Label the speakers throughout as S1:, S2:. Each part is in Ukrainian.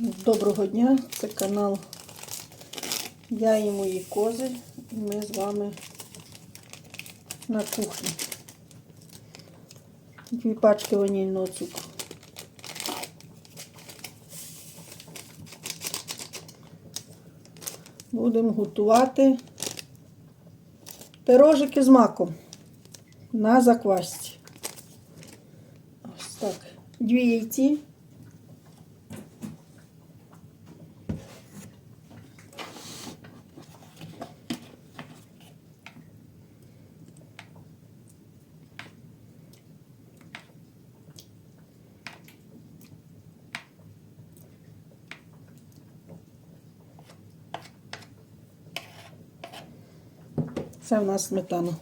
S1: Доброго дня, це канал Я і мої кози. І ми з вами на кухні. Дві пачки ванільного цукру. Будемо готувати пирожики з маком на заквасці. Ось так. Дві яйці. Це в нас сметана.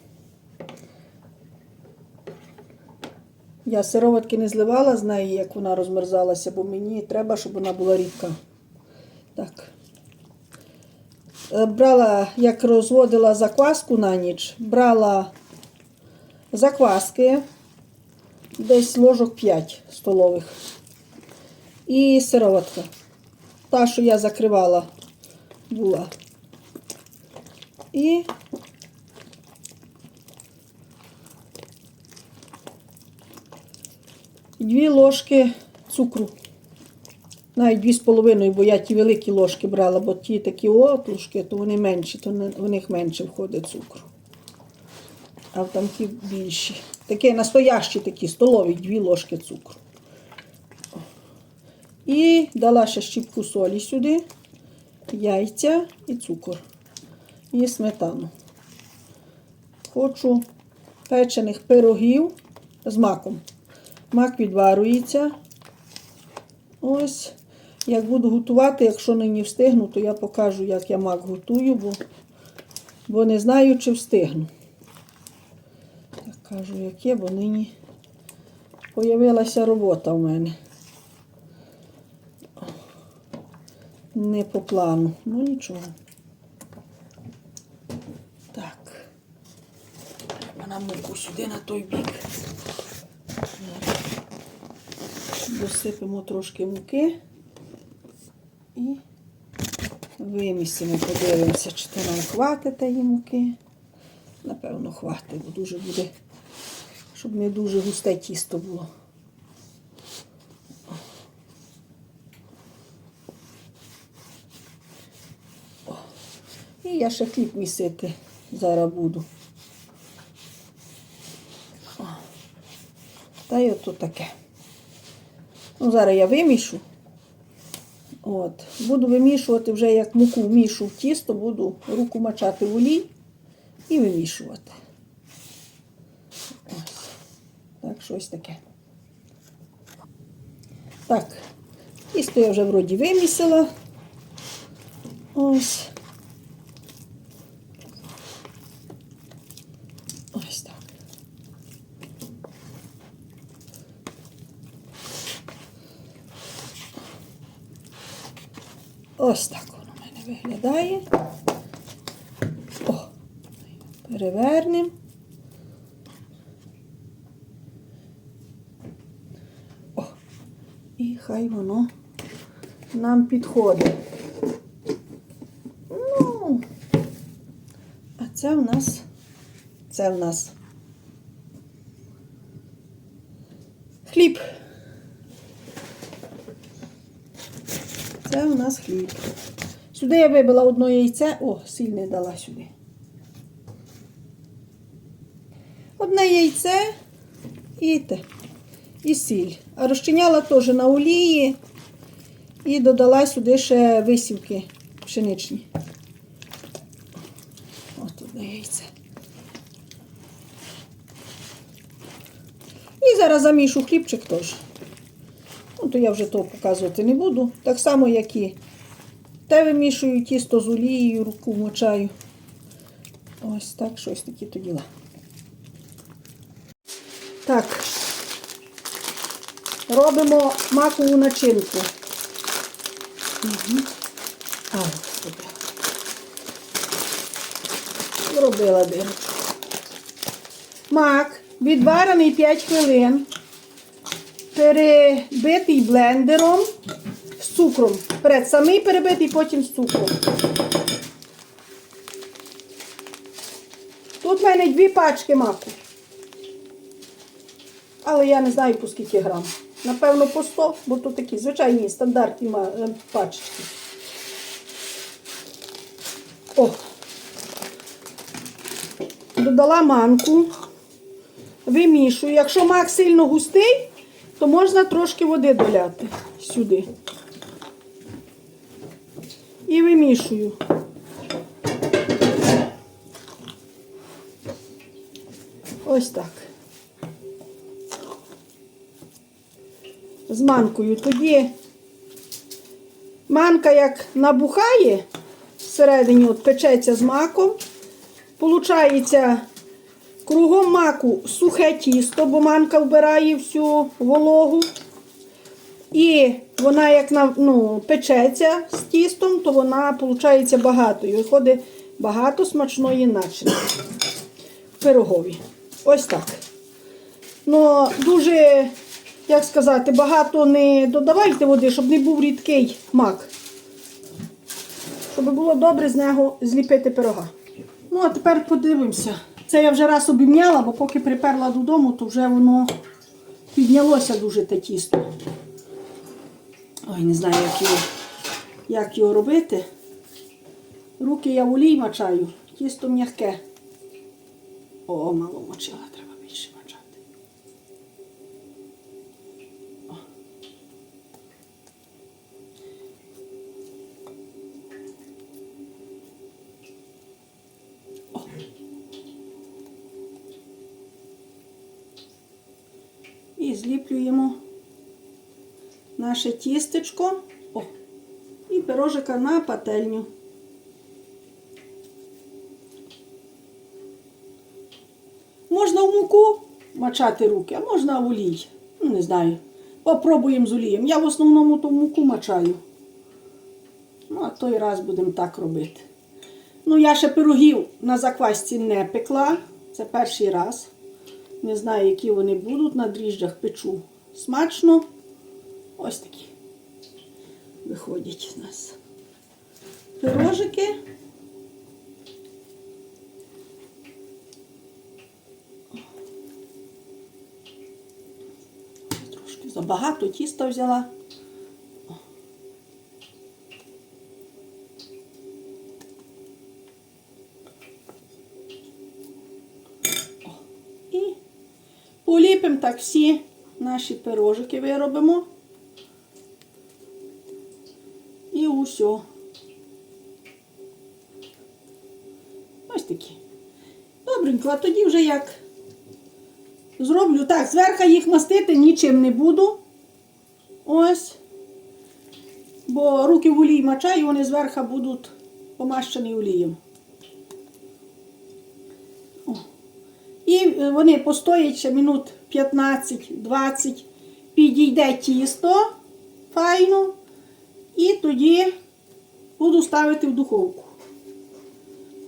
S1: Я сироватки не зливала з неї, як вона розмерзалася, бо мені треба, щоб вона була рідка. Так. Е, Брала, як розводила закваску на ніч, брала закваски, десь ложок 5 столових. І сироватка. Та, що я закривала, була. І дві ложки цукру. Навіть дві з половиною, бо я ті великі ложки брала, бо ті такі от ложки, то вони менші, то в них менше входить цукру. А там ті більші. Такі настоящі такі, столові дві ложки цукру. І дала ще щіпку солі сюди, яйця і цукор. І сметану. Хочу печених пирогів з маком. Мак відварюється. Ось. Як буду готувати, якщо нині встигну, то я покажу, як я мак готую, бо, бо не знаю, чи встигну. Так кажу, як є, бо нині появилася робота в мене. Не по плану. Ну нічого. Так. Треба на муку сюди на той бік. Досипемо трошки муки і вимісимо, подивимося, чи то нам хватить тієї муки. Напевно, хватить, бо дуже буде, щоб не дуже густе тісто було. І я ще хліб місити зараз буду. Та й ото таке. Ну, зараз я вимішу. От. Буду вимішувати вже як муку вмішу в тісто, буду руку мачати в олій і вимішувати. Ось. Так, щось таке. Так, тісто я вже вроді вимісила. Ось так. Ось так воно в мене виглядає. О, перевернемо. О, і хай воно нам підходить. Ну, а це в нас, це в нас хліб. Це у нас хліб. Сюди я вибила одне яйце. О, сіль не дала сюди. Одне яйце і те. І сіль. А розчиняла теж на олії і додала сюди ще висівки пшеничні. Ось одне яйце. І зараз замішу хлібчик теж. Ну, то я вже того показувати не буду. Так само, як і те вимішую тісто з олією, руку мочаю. Ось так, щось такі то діла. Так. Робимо макову начинку. Угу. А. Зробила дирочку. Мак відварений 5 хвилин перебитий блендером з цукром. Вперед самий перебитий, потім з цукром. Тут в мене дві пачки маку. Але я не знаю по скільки грам. Напевно, по 100, бо тут такі звичайні стандартні е, пачечки. О! Додала манку, вимішую. Якщо мак сильно густий, то можна трошки води доляти сюди. І вимішую. Ось так. З манкою. Тоді манка як набухає всередині, от печеться з маком. Получається кругом маку сухе тісто, бо манка вбирає всю вологу. І вона як ну, печеться з тістом, то вона виходить багато. І виходить багато смачної начинки в пирогові. Ось так. Ну, дуже, як сказати, багато не додавайте води, щоб не був рідкий мак. Щоб було добре з нього зліпити пирога. Ну, а тепер подивимося. Це я вже раз обімняла, бо поки приперла додому, то вже воно піднялося дуже те тісто. Ой, не знаю, як його, як його робити. Руки я в олій мачаю, тісто м'яке. О, мало мочила, зліплюємо наше тістечко. О. І пирожика на пательню. Можна в муку мачати руки, а можна в олій. Ну, не знаю. Попробуємо з олієм. Я в основному то в муку мачаю. Ну, а той раз будемо так робити. Ну, я ще пирогів на заквасці не пекла. Це перший раз. Не знаю, які вони будуть. На дріжджах печу смачно. Ось такі виходять у нас пирожики. Трошки забагато тіста взяла. Поліпимо так всі наші пирожики виробимо. І усьо. Ось такі. Добренько, а тоді вже як зроблю. Так, зверху їх мастити нічим не буду. Ось. Бо руки в олій мачаю, вони зверху будуть помащені олієм. І е, вони постоять ще минут 15-20, підійде тісто файно. І тоді буду ставити в духовку.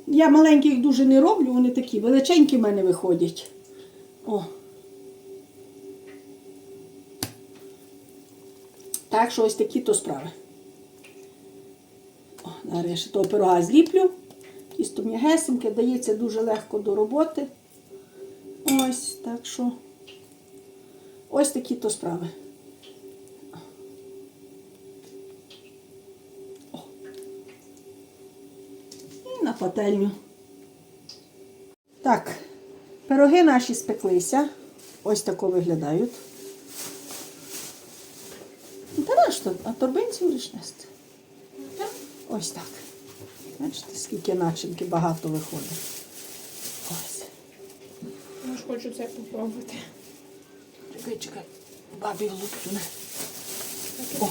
S1: Я маленьких дуже не роблю, вони такі величенькі в мене виходять. О. Так що ось такі то справи. О, зараз я ще того пирога зліплю. Тісто м'ягесеньке, дається дуже легко до роботи. Так що ось такі то справи. І на пательню. Так, пироги наші спеклися. Ось тако виглядають. Та на що, а торбинці будеш нести? Ось так. Бачите, скільки начинки багато виходить.
S2: Хочу це попробувати.
S1: Чекай, чекай. Бабі в лупту не. О.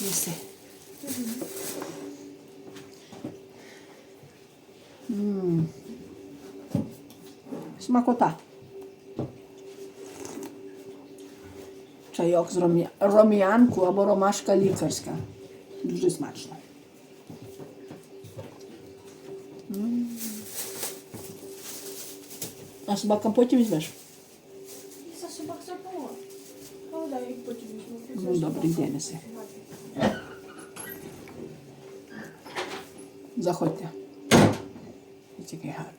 S1: Неси. М. Смакота. Чайок з ром'я... ром'янку або ромашка лікарська. Дуже смачно. М. А собакам потім візьмеш?
S2: За собак забула. Ну, Але да, їх потім візьму.
S1: Ну, добре, йди неси. Заходьте. Тільки гарний.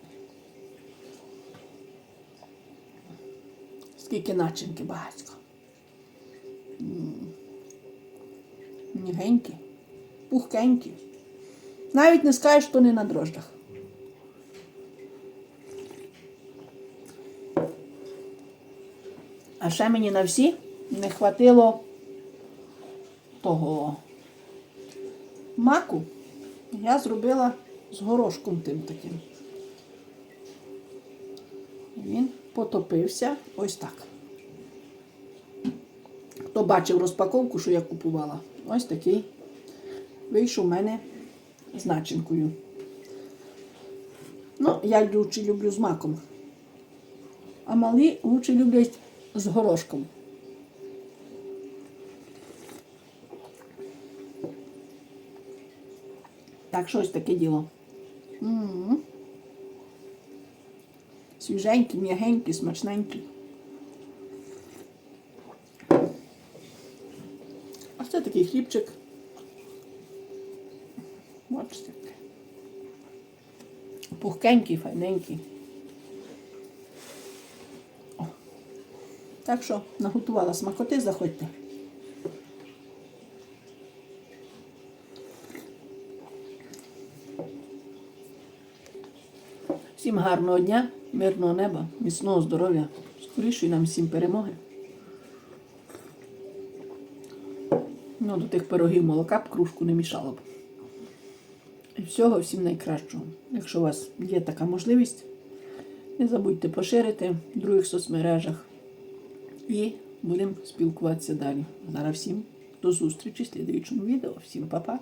S1: Скільки начинки багатько. Нігенькі, пухкенькі. Навіть не скажеш, що не на дрожжах. А ще мені на всі не хватило того маку. Я зробила з горошком тим таким. Він потопився ось так. Хто бачив розпаковку, що я купувала, ось такий вийшов у мене з начинкою. Ну, я лучше люблю з маком. А малі лучше люблять з горошком. Так, що ось таке діло. М-м. Свіженький, м'ягенький, смачненький. А це такий хлібчик. Бачите. Пухкенький, файненький. Так що наготувала смакоти, заходьте. Всім гарного дня, мирного неба, міцного здоров'я, скорішої нам всім перемоги. Ну, до тих пирогів молока б кружку не мішало б. І всього всім найкращого. Якщо у вас є така можливість, не забудьте поширити в других соцмережах. І будемо спілкуватися далі. Зараз всім до зустрічі в слідуючому відео. Всім па-па!